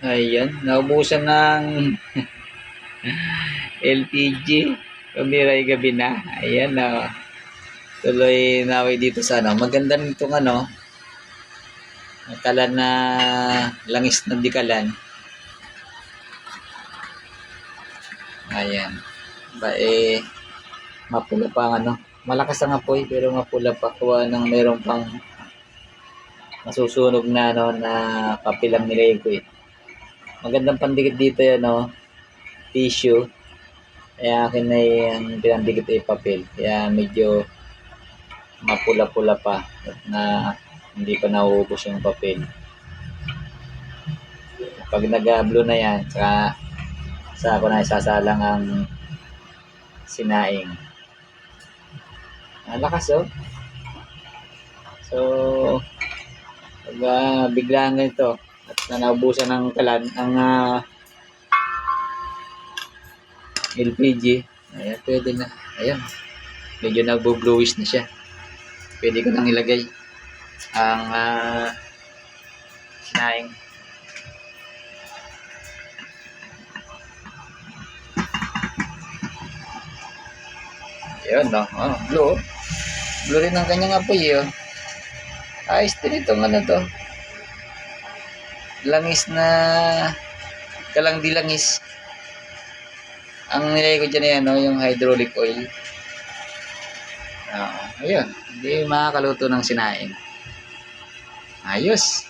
Ayan, naubusan ng LPG. Kumiray gabi na. Ayan na. Tuloy naway dito sa ano. Maganda nitong ano. Kalan na langis na dikalan. Ayan. Ba eh, mapula pa ang ano. Malakas ang apoy pero mapula pa. Kuha ng meron pang masusunog na ano na papel ang nilagay ko eh. Magandang pandikit dito yan no. Tissue. Kaya akin ay ang pinandikit ay papel. Kaya medyo mapula-pula pa na hindi pa nauubos yung papel. Pag nag-blue na yan, saka sa ako na isasalang ang sinaing. Ang lakas oh. So, pag uh, biglaan ganito at na naubusan ng kalan, ang ah, LPG, ayan, pwede na. Ayan, medyo nagbo-bluish na siya. Pwede ko nang ilagay ang uh, sinaing. Yun, no? Oh, blue. Blue rin ang kanyang apoy, oh. Ayos din itong ano to. Langis na kalang di langis. Ang nilagay ko dyan ay ano, yung hydraulic oil. Oo, ayun. Hindi makakaluto ng sinaing. Ayos.